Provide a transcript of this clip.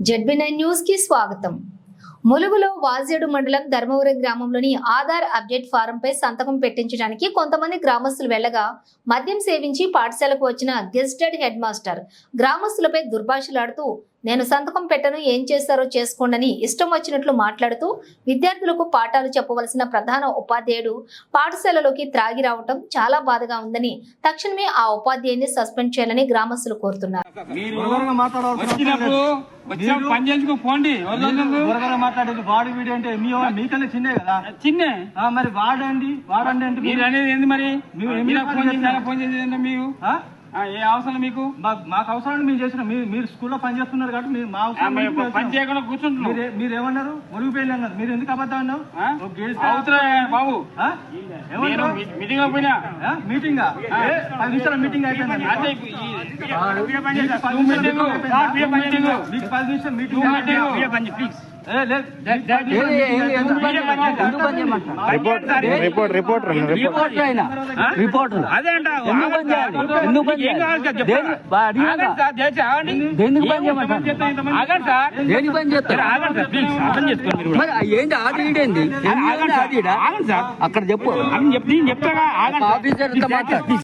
ZB nine న్యూస్కి స్వాగతం. ములుగులో వాజేడు మండలం ధర్మవరం గ్రామంలోని ఆధార్ అప్డేట్ ఫారంపై సంతకం పెట్టించడానికి కొంతమంది గ్రామస్తులు వెళ్ళగా మద్యం సేవించి పాఠశాలకు వచ్చిన గెస్టెడ్ హెడ్ మాస్టర్ గ్రామస్తులపై దుర్భాషలాడుతూ నేను సంతకం పెట్టను ఏం చేస్తారో చేసుకోండని ఇష్టం వచ్చినట్లు మాట్లాడుతూ విద్యార్థులకు పాఠాలు చెప్పవలసిన ప్రధాన ఉపాధ్యాయుడు పాఠశాలలోకి త్రాగి రావటం చాలా బాధగా ఉందని తక్షణమే ఆ ఉపాధ్యాయుని సస్పెండ్ చేయాలని గ్రామస్తులు కోరుతున్నారు. మీరు అనేది ఏంది ఫోన్ చేసి ఫోన్ ఏ అవసరం మీకు మాకు మాకు అవసరం మీరు చేసిన మీరు మీరు స్కూల్లో పని చేస్తున్నారు కాబట్టి మీరు మా అవసరం పని. చేయకుండా కూర్చుంటున్నాం మీరే- మీరు ఏమన్నారు మునిగిపోయింది అన్నారు మీరు ఎందుకు అబద్ధం అన్నావు అవుతున్నా బాబు మీటింగ్? మీటింగా? పది నిమిషాల మీటింగ్ అయిపోయింది మీకు పది నువ్వు నిమిషాల మీటింగ్ పది నిమిషాలు మీటింగ్ లేదు. రిపోర్ట్ రిపోర్టర్ రిపోర్టర్ ఎందుకు పని చేయాలి? ఎందుకు పని చేయాలి? దేనికి పని చేయమంటారు? దేనికి పని చేస్తారు? మీరు ఏంటి అక్కడ చెప్పు. చెప్తాగా. ఆఫీసర్